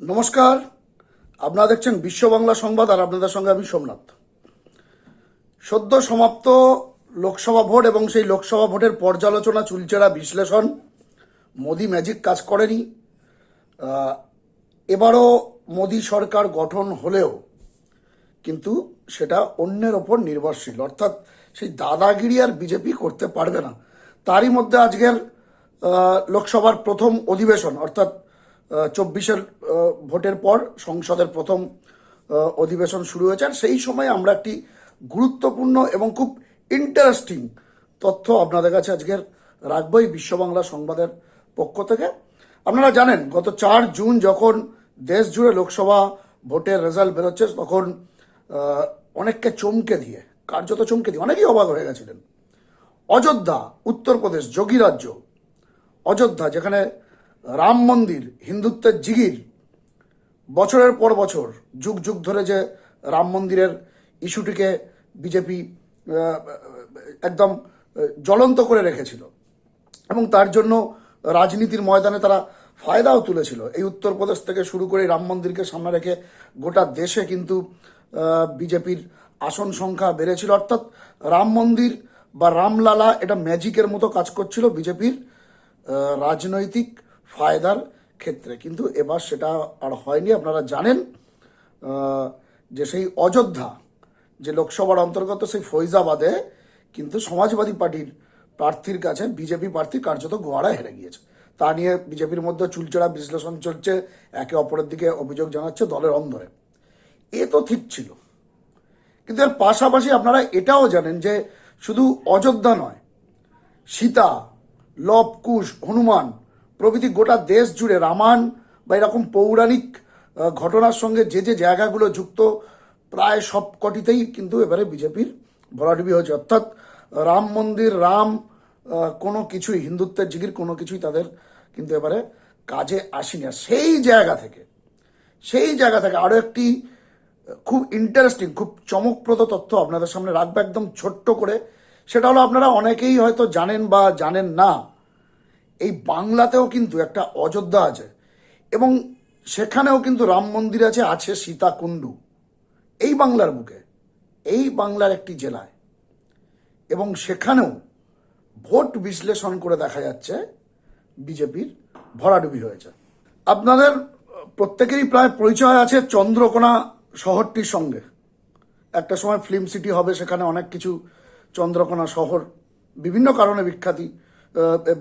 নমস্কার। আপনারা দেখছেন বিশ্ব বাংলা সংবাদ আর আপনাদের সঙ্গে আমি সোমনাথ। সদ্য সমাপ্ত লোকসভা ভোট এবং সেই লোকসভা ভোটের পর্যালোচনা, চুলচেরা বিশ্লেষণ, মোদি ম্যাজিক কাজ করেনি। এবারও মোদি সরকার গঠন হলেও কিন্তু সেটা অন্যের ওপর নির্ভরশীল। অর্থাৎ সেই দাদাগিরি আর বিজেপি করতে পারবে না। তারই মধ্যে আজকের লোকসভার প্রথম অধিবেশন, অর্থাৎ চব্বিশের ভোটের পর সংসদের প্রথম অধিবেশন শুরু হয়েছে। আর সেই সময় আমরা একটি গুরুত্বপূর্ণ এবং খুব ইন্টারেস্টিং তথ্য আপনাদের কাছে আজকের রাখবই বিশ্ব বাংলা সংবাদের পক্ষ থেকে। আপনারা জানেন, গত চার জুন যখন দেশ জুড়ে লোকসভা ভোটের রেজাল্ট বেরোচ্ছে, তখন অনেককে চমকে দিয়ে, কার্যত চমকে দিয়ে, অনেকেই অবাক হয়ে গেছিলেন। অযোধ্যা, উত্তরপ্রদেশ, যোগী রাজ্য, অযোধ্যা যেখানে রাম মন্দির, হিন্দুত্বের জিগির, বছরের পর বছর, যুগ যুগ ধরে যে রাম মন্দিরের ইস্যুটিকে বিজেপি একদম জ্বলন্ত করে রেখেছিল। এবং তার জন্য রাজনীতির ময়দানে তারা ফায়দাও তুলেছিল। এই উত্তরপ্রদেশ থেকে শুরু করে রাম মন্দিরকে সামনে রেখে গোটা দেশে কিন্তু বিজেপির আসন সংখ্যা বেড়েছিল। অর্থাৎ রাম মন্দির বা রামলালা এটা ম্যাজিকের মতো কাজ করছিল বিজেপির রাজনৈতিক ফায়দার ক্ষেত্রে। কিন্তু এবার সেটা আর হয়নি, আপনারা জানেন যে সেই অযোধ্যা, যে লোকসভার অন্তর্গত সেই ফৈজাবাদে কিন্তু সমাজবাদী পার্টির প্রার্থীর কাছে বিজেপি প্রার্থী কার্যত গোয়ারা হেরে গিয়েছে। তা নিয়ে বিজেপির মধ্যে চুলচেরা বিশ্লেষণ চলছে, একে অপরের দিকে অভিযোগ জানাচ্ছে দলের অন্দরে। এ তো ঠিক ছিল। কিন্তু এর পাশাপাশি আপনারা এটাও জানেন যে শুধু অযোধ্যা নয়, সীতা, লব কুশ, হনুমান প্রভৃতি গোটা দেশ জুড়ে রামায়ণ বা এরকম পৌরাণিক ঘটনার সঙ্গে যে যে জায়গাগুলো যুক্ত, প্রায় সব কটিতেই কিন্তু এবারে বিজেপির ভরাডুবি হয়েছে। অর্থাৎ রাম মন্দির, রাম কোনো কিছুই, হিন্দুত্বের জিগির কোনো কিছুই তাদের কিন্তু এবারে কাজে আসেনি। আর সেই জায়গা থেকে, সেই জায়গা থেকে আরও একটি খুব ইন্টারেস্টিং খুব চমকপ্রদ তথ্য আপনাদের সামনে রাখব একদম ছোট্ট করে। সেটা হলো আপনারা অনেকেই হয়তো জানেন বা জানেন না এই বাংলাতেও কিন্তু একটা অযোধ্যা আছে এবং সেখানেও কিন্তু রাম মন্দির আছে আছে সীতাকুণ্ডু। এই বাংলার বুকে, এই বাংলার একটি জেলায়। এবং সেখানেও ভোট বিশ্লেষণ করে দেখা যাচ্ছে বিজেপির ভরাডুবি হয়েছে। আপনাদের প্রত্যেকেরই প্রায় পরিচয় আছে চন্দ্রকোনা শহরটির সঙ্গে। একটা সময় ফিল্ম সিটি হবে, সেখানে অনেক কিছু চন্দ্রকোনা শহর, বিভিন্ন কারণে বিখ্যাতি।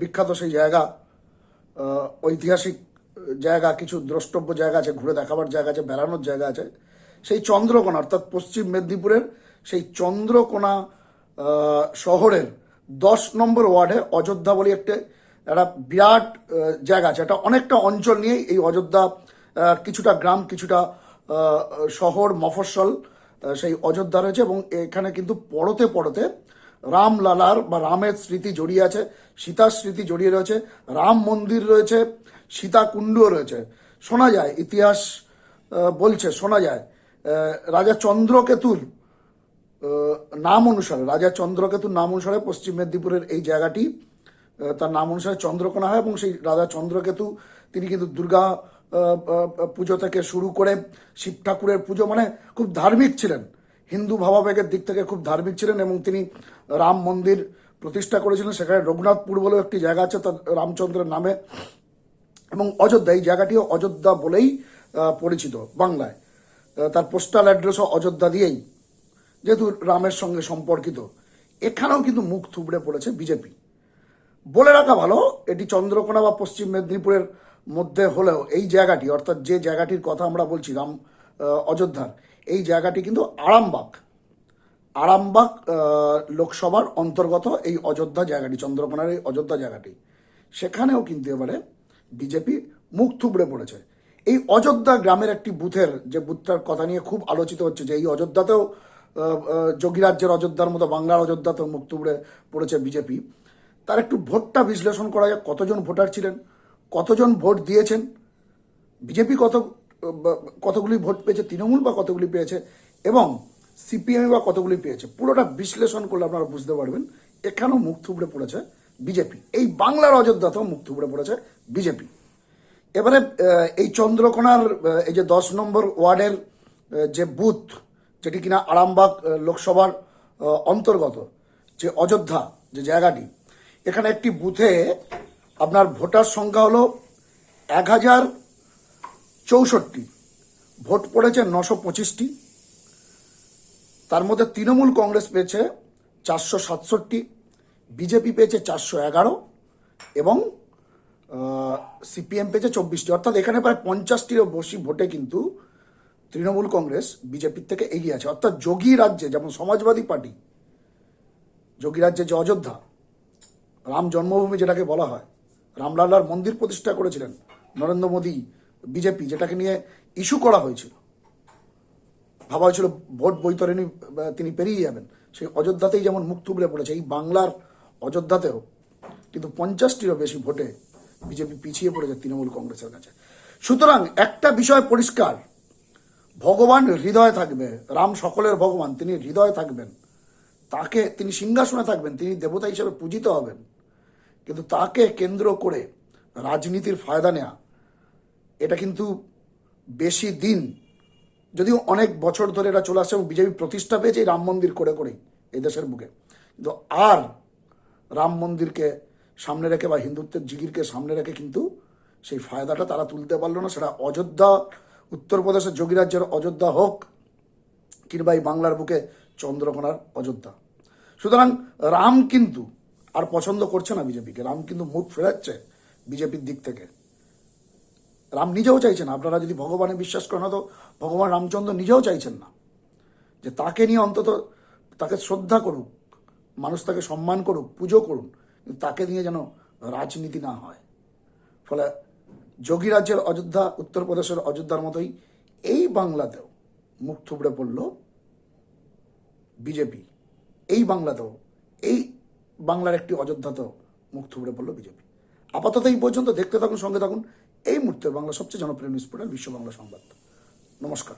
বিখ্যাত সেই জায়গা ঐতিহাসিক জায়গা, কিছু দ্রষ্টব্য জায়গা আছে, ঘুরে দেখাবার জায়গা আছে, বেড়ানোর জায়গা আছে। সেই চন্দ্রকোনা, অর্থাৎ পশ্চিম মেদিনীপুরের সেই চন্দ্রকোনা শহরের দশ নম্বর ওয়ার্ডে অযোধ্যা বলে একটা একটা বিরাট জায়গা আছে। এটা অনেকটা অঞ্চল নিয়েই এই অযোধ্যা কিছুটা গ্রাম, কিছুটা শহর, মফস্বল সেই অযোধ্যা রয়েছে এবং এখানে কিন্তু পড়তে পড়তে রামলালার বা রামের স্মৃতি জড়িয়ে আছে, সীতার স্মৃতি জড়িয়ে রয়েছে, রাম মন্দির রয়েছে সীতাকুণ্ডও রয়েছে। শোনা যায়, ইতিহাস বলছে, শোনা যায় রাজা চন্দ্রকেতুর নাম অনুসারে, রাজা চন্দ্রকেতুর নাম অনুসারে পশ্চিম মেদিনীপুরের এই জায়গাটি তার নাম অনুসারে চন্দ্রকোনা হয় এবং সেই রাজা চন্দ্রকেতু, তিনি কিন্তু দুর্গা পুজো থেকে শুরু করে শিব ঠাকুরের পুজো মানে খুব ধার্মিক ছিলেন। হিন্দু ভাবাবেগের দিক থেকে খুব ধার্মিক ছিলেন এবং তিনি রাম মন্দির প্রতিষ্ঠা করেছিলেন, সেখানে রঘুনাথপুর বলেও একটি জায়গা আছে, তার রামচন্দ্রের নামে। এবং অযোধ্যা, এই জায়গাটিও অযোধ্যা বলেই পরিচিত বাংলায়। তার পোস্টাল অ্যাড্রেসও অযোধ্যা দিয়েই যেহেতু রামের সঙ্গে সম্পর্কিত। এখানেও কিন্তু মুখ থুবড়ে পড়েছে বিজেপি। বলে রাখা ভালো, এটি চন্দ্রকোনা বা পশ্চিম মেদিনীপুরের মধ্যে হলেও এই জায়গাটি, অর্থাৎ যে জায়গাটির কথা আমরা বলছি, রাম অযোধ্যার এই জায়গাটি কিন্তু আরামবাগ। আরামবাগ লোকসভার অন্তর্গত এই অযোধ্যা জায়গাটি, চন্দ্রকোনার এই অযোধ্যা জায়গাটি। সেখানেও কিন্তু এবারে বিজেপি মুখ থুবড়ে পড়েছে। এই অযোধ্যা গ্রামের একটি বুথের যে বুথটার কথা নিয়ে খুব আলোচিত হচ্ছে যে এই অযোধ্যাতেও যোগীরাজ্যের অযোধ্যার মতো বাংলার অযোধ্যাতেও মুখ থুবড়ে পড়েছে বিজেপি। তার একটু ভোটটা বিশ্লেষণ করা যায় কতজন ভোটার ছিলেন, কতজন ভোট দিয়েছেন, বিজেপি কত কতগুলি ভোট পেয়েছে তৃণমূল বা কতগুলি পেয়েছে, এবং সিপিএম বা কতগুলি পেয়েছে, পুরোটা বিশ্লেষণ করলে আপনারা বুঝতে পারবেন এখানেও মুখ থুবড়ে পড়েছে বিজেপি। এই বাংলার অযোধ্যাতেও মুখ থুবড়ে পড়েছে বিজেপি। এবারে এই চন্দ্রকোনার এই যে দশ নম্বর ওয়ার্ডের যে বুথ, যেটি কিনা আরামবাগ লোকসভার অন্তর্গত, যে অযোধ্যা, যে জায়গাটি, এখানে একটি বুথে আপনার ভোটার সংখ্যা হলো এক হাজার চৌষট্টি। ভোট পড়েছে নশো পঁচিশটি। তার মধ্যে তৃণমূল কংগ্রেস পেয়েছে চারশো সাতষট্টি, বিজেপি পেয়েছে চারশো এগারো এবং সিপিএম পেয়েছে চব্বিশটি। অর্থাৎ এখানে প্রায় পঞ্চাশটিরও বেশি ভোটে কিন্তু তৃণমূল কংগ্রেস বিজেপির থেকে এগিয়ে আছে। অর্থাৎ যোগী রাজ্যে, যেমন সমাজবাদী পার্টি, যোগী রাজ্যে যে অযোধ্যা, রাম জন্মভূমি যেটাকে বলা হয়, রামলালার মন্দির প্রতিষ্ঠা করেছিলেন নরেন্দ্র মোদী বিজেপি, যেটাকে নিয়ে ইস্যু করা হয়েছিল। ভাবা হয়েছিল, ভোট বৈতরণী তিনি পেরিয়ে যাবেন। সেই অযোধ্যাতেই যেমন মুখ থুবড়ে পড়েছে, এই বাংলার অযোধ্যাতেও কিন্তু পঞ্চাশটিরও বেশি ভোটে বিজেপি পিছিয়ে পড়েছে তৃণমূল কংগ্রেসের কাছে। সুতরাং একটা বিষয় পরিষ্কার, ভগবান হৃদয়ে থাকবে, রাম সকলের ভগবান, তিনি হৃদয়ে থাকবেন। তাকে তিনি সিংহাসনে থাকবেন, তিনি দেবতা হিসেবে পূজিত হবেন। কিন্তু তাকে কেন্দ্র করে রাজনীতির ফায়দা নেওয়া এটা কিন্তু বেশি দিন, যদিও অনেক বছর ধরে এটা চলে আসছে এবং বিজেপি প্রতিষ্ঠা পেয়েছে এই রাম মন্দির করে করেই এই দেশের বুকে। কিন্তু আর রাম মন্দিরকে সামনে রেখে বা হিন্দুত্বের জিগিরকে সামনে রেখে কিন্তু সেই ফায়দাটা তারা তুলতে পারল না। সেটা অযোধ্যা উত্তরপ্রদেশের যোগী রাজ্যের অযোধ্যা হোক কিংবা এই বাংলার বুকে চন্দ্রকোনার অযোধ্যা। সুতরাং রাম কিন্তু আর পছন্দ করছে না বিজেপিকে। রাম কিন্তু মুখ ফেরাচ্ছে বিজেপির দিক থেকে। রাম নিজেও চাইছেন আপনারা যদি ভগবানে বিশ্বাস করেন তো ভগবান রামচন্দ্র নিজেও চাইছেন না। যে তাকে নিয়ে অন্তত তাকে শ্রদ্ধা করুক, মানুষ তাকে সম্মান করুক, পুজো করুন কিন্তু তাকে নিয়ে যেন রাজনীতি না হয়। ফলে যোগী রাজ্যের অযোধ্যা, উত্তরপ্রদেশের অযোধ্যার মতোই এই বাংলাতেও মুখ থুবড়ে পড়ল বিজেপি। এই বাংলাতেও, এই বাংলার একটি অযোধ্যাতেও মুখ থুবড়ে পড়ল বিজেপি। আপাতত এই পর্যন্ত, দেখতে থাকুন, সঙ্গে থাকুন। এই মুহূর্তে বাংলা সবচেয়ে জনপ্রিয় নিউজ পোর্টাল বিশ্ব বাংলা সংবাদ। নমস্কার।